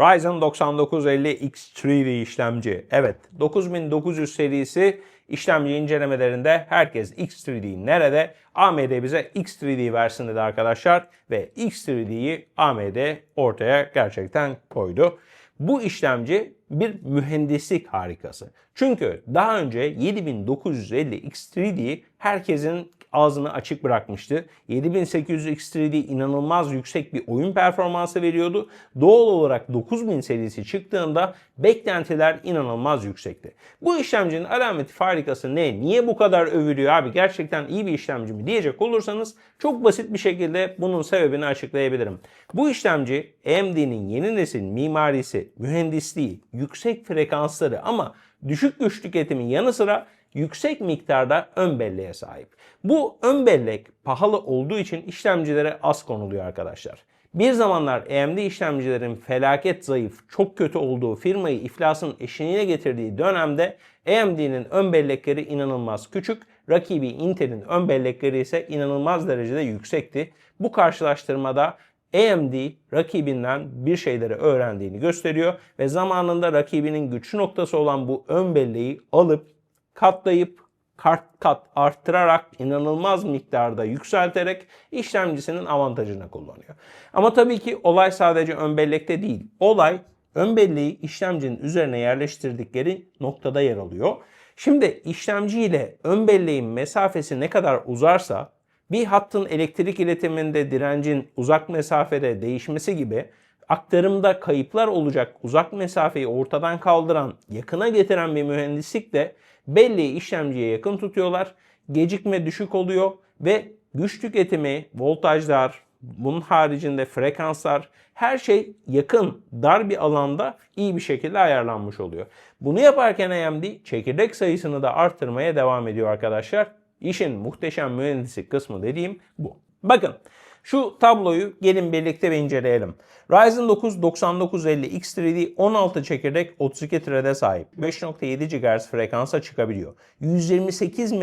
Ryzen 9950 X3D işlemci. Evet 9900 serisi işlemci incelemelerinde herkes X3D nerede? AMD bize X3D versin dedi arkadaşlar ve X3D'yi AMD ortaya gerçekten koydu. Bu işlemci bir mühendislik harikası. Çünkü daha önce 7950 X3D herkesin ağzını açık bırakmıştı. 7800 X3D inanılmaz yüksek bir oyun performansı veriyordu. Doğal olarak 9000 serisi çıktığında beklentiler inanılmaz yüksekti. Bu işlemcinin alameti farikası ne? Niye bu kadar övülüyor abi? Gerçekten iyi bir işlemci mi diyecek olursanız çok basit bir şekilde bunun sebebini açıklayabilirim. Bu işlemci AMD'nin yeni nesil mimarisi, mühendisliği, yüksek frekansları ama düşük güç tüketimin yanı sıra yüksek miktarda ön belleğe sahip. Bu ön bellek pahalı olduğu için işlemcilere az konuluyor arkadaşlar. Bir zamanlar AMD işlemcilerin felaket zayıf, çok kötü olduğu firmayı iflasın eşiğine getirdiği dönemde AMD'nin ön bellekleri inanılmaz küçük, rakibi Intel'in ön bellekleri ise inanılmaz derecede yüksekti. Bu karşılaştırmada AMD rakibinden bir şeyleri öğrendiğini gösteriyor ve zamanında rakibinin güçlü noktası olan bu ön belleği alıp katlayıp kat kat arttırarak inanılmaz miktarda yükselterek işlemcisinin avantajını kullanıyor. Ama tabii ki olay sadece ön bellekte değil. Olay ön belleği işlemcinin üzerine yerleştirdikleri noktada yer alıyor. Şimdi işlemci ile ön belleğin mesafesi ne kadar uzarsa bir hattın elektrik iletiminde direncin uzak mesafede değişmesi gibi aktarımda kayıplar olacak uzak mesafeyi ortadan kaldıran, yakına getiren bir mühendislik de belleği işlemciye yakın tutuyorlar. Gecikme düşük oluyor ve güç tüketimi, voltajlar, bunun haricinde frekanslar her şey yakın, dar bir alanda iyi bir şekilde ayarlanmış oluyor. Bunu yaparken AMD çekirdek sayısını da arttırmaya devam ediyor arkadaşlar. İşin muhteşem mühendislik kısmı dediğim bu. Bakın şu tabloyu gelin birlikte bir inceleyelim. Ryzen 9 9950 X3D 16 çekirdek 32 thread'e sahip. 5.7 GHz frekansa çıkabiliyor. 128 MB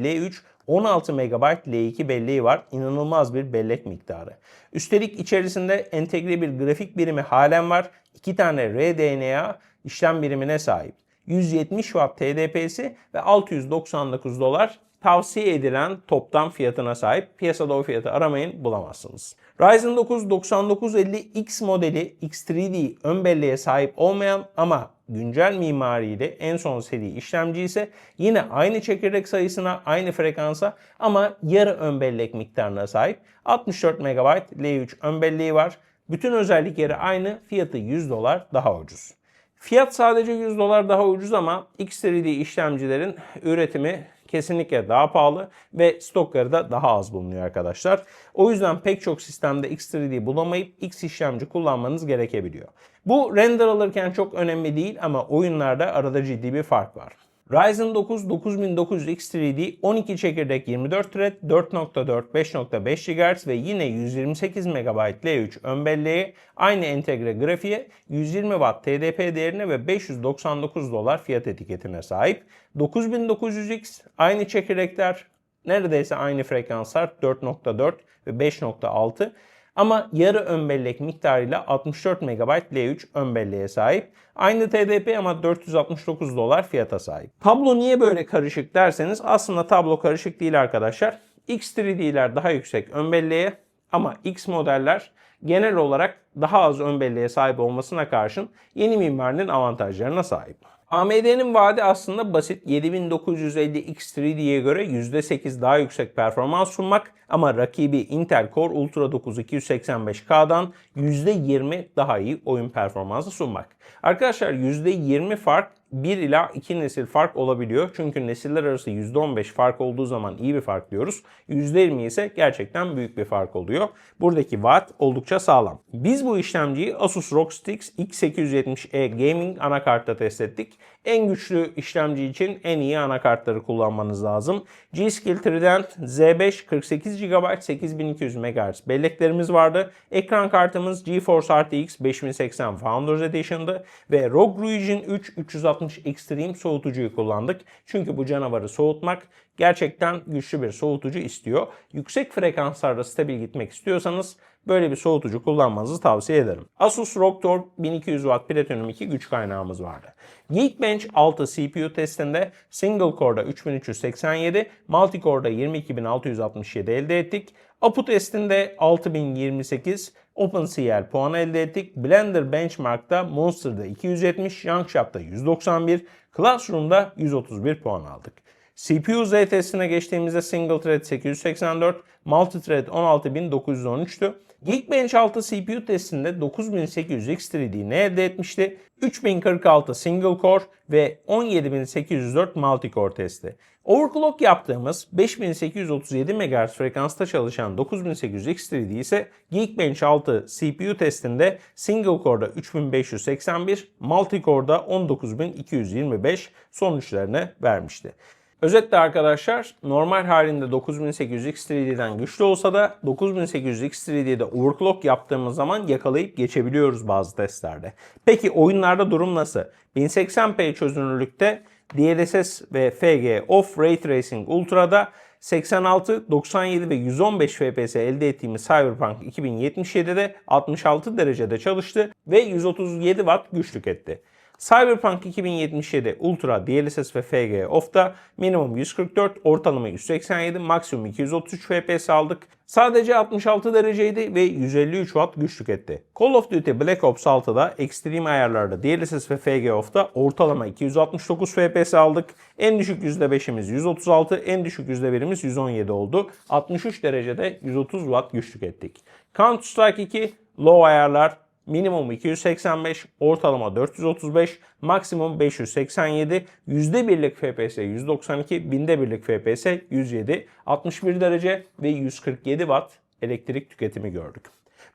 L3 16 MB L2 belleği var. İnanılmaz bir bellek miktarı. Üstelik içerisinde entegre bir grafik birimi halen var. 2 tane RDNA işlem birimine sahip. 170 Watt TDP'si ve 699 dolar tavsiye edilen toptan fiyatına sahip. Piyasada o fiyatı aramayın bulamazsınız. Ryzen 9 9950X modeli X3D ön belleğe sahip olmayan ama güncel mimariyle en son seri işlemci ise yine aynı çekirdek sayısına, aynı frekansa ama yarı ön bellek miktarına sahip. 64 MB L3 ön belleği var. Bütün özellikleri aynı, fiyatı 100 dolar daha ucuz. Fiyat sadece 100 dolar daha ucuz ama X3D işlemcilerin üretimi kesinlikle daha pahalı ve stokları da daha az bulunuyor arkadaşlar. O yüzden pek çok sistemde X3D bulamayıp X işlemci kullanmanız gerekebiliyor. Bu render alırken çok önemli değil ama oyunlarda arada ciddi bir fark var. Ryzen 9 9900 X3D 12 çekirdek 24 thread 4.4 5.5 GHz ve yine 128 MB L3 ön belleği aynı entegre grafiğe 120 Watt TDP değerine ve 599 dolar fiyat etiketine sahip. 9900X aynı çekirdekler neredeyse aynı frekanslar 4.4 ve 5.6 ama yarı ön bellek miktarıyla 64 MB L3 ön belleğe sahip. Aynı TDP ama 469 dolar fiyata sahip. Tablo niye böyle karışık derseniz aslında tablo karışık değil arkadaşlar. X3D'ler daha yüksek ön belleğe ama X modeller genel olarak daha az ön belleğe sahip olmasına karşın yeni mimarinin avantajlarına sahip. AMD'nin vaadi aslında basit 7950 X3D'ye göre %8 daha yüksek performans sunmak ama rakibi Intel Core Ultra 9 285K'dan %20 daha iyi oyun performansı sunmak. Arkadaşlar %20 fark 1 ila 2 nesil fark olabiliyor. Çünkü nesiller arası %15 fark olduğu zaman iyi bir fark diyoruz. %20 ise gerçekten büyük bir fark oluyor. Buradaki vaat oldukça sağlam. Biz bu işlemciyi Asus ROG Strix X870E Gaming anakartta test ettik. En güçlü işlemci için en iyi anakartları kullanmanız lazım. G-Skill Trident Z5 48 GB 8200 MHz belleklerimiz vardı. Ekran kartımız GeForce RTX 5080 Founders Edition'dı ve ROG Ryujin 3 360 Extreme soğutucuyu kullandık. Çünkü bu canavarı soğutmak gerçekten güçlü bir soğutucu istiyor. Yüksek frekanslarda stabil gitmek istiyorsanız böyle bir soğutucu kullanmanızı tavsiye ederim. Asus ROG Tor 1200 Watt Platinum 2 güç kaynağımız vardı. Geekbench 6 CPU testinde single core'da 3387, multi core'da 22667 elde ettik. APU testinde 6028, OpenCL puan elde ettik. Blender Benchmark'ta Monster'da 270, Youngshop'ta 191, Classroom'da 131 puan aldık. CPU Z testine geçtiğimizde single thread 884, multi thread 16913'tü. Geekbench 6 CPU testinde 9800 X3D ne elde etmişti? 3046 single core ve 17804 multi core testi. Overclock yaptığımız 5837 MHz frekansta çalışan 9800 X3D ise Geekbench 6 CPU testinde single core'da 3581, multi core'da 19225 sonuçlarını vermişti. Özetle arkadaşlar normal halinde 9800 X3D'den güçlü olsa da 9800 X3D'de overclock yaptığımız zaman yakalayıp geçebiliyoruz bazı testlerde. Peki oyunlarda durum nasıl? 1080p çözünürlükte DLSS ve FG Off Ray Tracing Ultra'da 86, 97 ve 115 FPS elde ettiğimiz Cyberpunk 2077'de 66 derecede çalıştı ve 137 Watt güçlük etti. Cyberpunk 2077 Ultra DLSS ve FG Off'ta minimum 144, ortalama 187, maksimum 233 FPS aldık. Sadece 66 dereceydi ve 153 Watt güçlük etti. Call of Duty Black Ops 6'da Extreme ayarlarda DLSS ve FG Off'ta ortalama 269 FPS aldık. En düşük %5'imiz 136, en düşük %1'imiz 117 oldu. 63 derecede 130 Watt güçlük ettik. Counter Strike 2 low ayarlar minimum 285, ortalama 435, maksimum 587, yüzde birlik FPS 192, binde birlik FPS 107, 61 derece ve 147 Watt elektrik tüketimi gördük.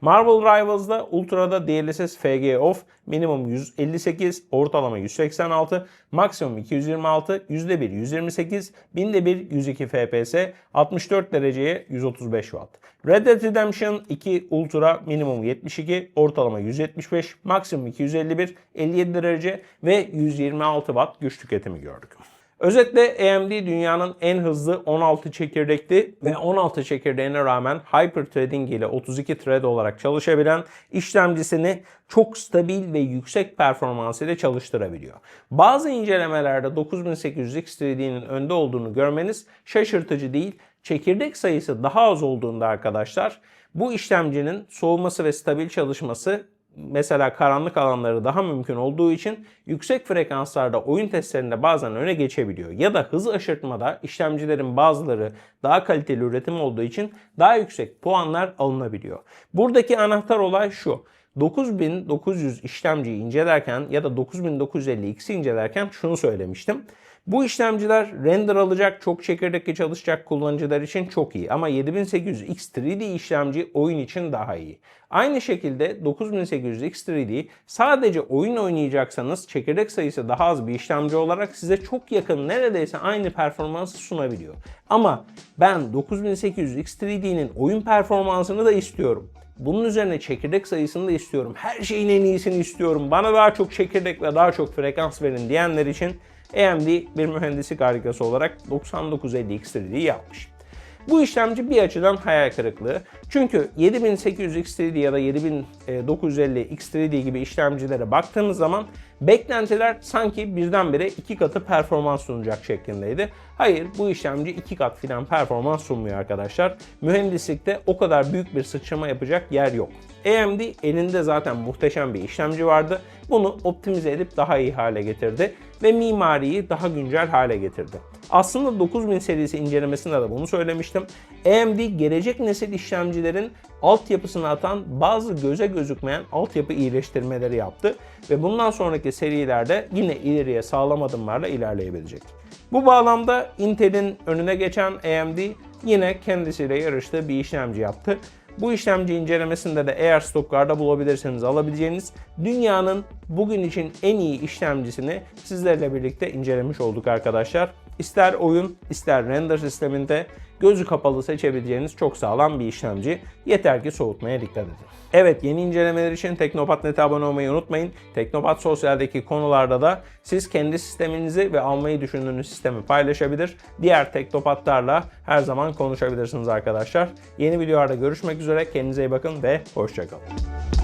Marvel Rivals'da Ultra'da DLSS FG off minimum 158, ortalama 186, maksimum 226, %1 128, binde 1 102 FPS, 64 dereceye 135 Watt. Red Dead Redemption 2 Ultra minimum 72, ortalama 175, maksimum 251, 57 derece ve 126 Watt güç tüketimi gördük. Özetle AMD dünyanın en hızlı 16 çekirdekli ve 16 çekirdeğine rağmen Hyper Threading ile 32 thread olarak çalışabilen işlemcisini çok stabil ve yüksek performans ile çalıştırabiliyor. Bazı incelemelerde 9800 X3D'nin önde olduğunu görmeniz şaşırtıcı değil. Çekirdek sayısı daha az olduğunda arkadaşlar bu işlemcinin soğuması ve stabil çalışması mesela karanlık alanları daha mümkün olduğu için yüksek frekanslarda oyun testlerinde bazen öne geçebiliyor. Ya da hız aşırtmada işlemcilerin bazıları daha kaliteli üretim olduğu için daha yüksek puanlar alınabiliyor. Buradaki anahtar olay şu. 9900 işlemciyi incelerken ya da 9950X'i incelerken şunu söylemiştim. Bu işlemciler render alacak, çok çekirdekli çalışacak kullanıcılar için çok iyi. Ama 7800 X3D işlemci oyun için daha iyi. Aynı şekilde 9800 X3D sadece oyun oynayacaksanız çekirdek sayısı daha az bir işlemci olarak size çok yakın neredeyse aynı performansı sunabiliyor. Ama ben 9800 X3D'nin oyun performansını da istiyorum. Bunun üzerine çekirdek sayısını da istiyorum. Her şeyin en iyisini istiyorum. Bana daha çok çekirdek ve daha çok frekans verin diyenler için AMD bir mühendislik harikası olarak 9950 X3D yapmış. Bu işlemci bir açıdan hayal kırıklığı. Çünkü 7800 X3D ya da 7950 X3D gibi işlemcilere baktığımız zaman beklentiler sanki birdenbire iki katı performans sunacak şeklindeydi. Hayır bu işlemci iki kat filan performans sunmuyor arkadaşlar. Mühendislikte o kadar büyük bir sıçrama yapacak yer yok. AMD elinde zaten muhteşem bir işlemci vardı. Bunu optimize edip daha iyi hale getirdi ve mimariyi daha güncel hale getirdi. Aslında 9000 serisi incelemesinde de bunu söylemiştim. AMD gelecek nesil işlemcilerin altyapısını atan bazı göze gözükmeyen altyapı iyileştirmeleri yaptı ve bundan sonraki serilerde yine ileriye sağlam adımlarla ilerleyebilecek. Bu bağlamda Intel'in önüne geçen AMD yine kendisiyle yarıştığı bir işlemci yaptı. Bu işlemci incelemesinde de eğer stoklarda bulabilirseniz alabileceğiniz dünyanın bugün için en iyi işlemcisini sizlerle birlikte incelemiş olduk arkadaşlar. İster oyun, ister render sisteminde gözü kapalı seçebileceğiniz çok sağlam bir işlemci. Yeter ki soğutmaya dikkat edin. Evet yeni incelemeler için Teknopat.net'e abone olmayı unutmayın. Teknopat Sosyal'deki konularda da siz kendi sisteminizi ve almayı düşündüğünüz sistemi paylaşabilir. Diğer Teknopatlarla her zaman konuşabilirsiniz arkadaşlar. Yeni videolarda görüşmek üzere. Kendinize iyi bakın ve hoşçakalın.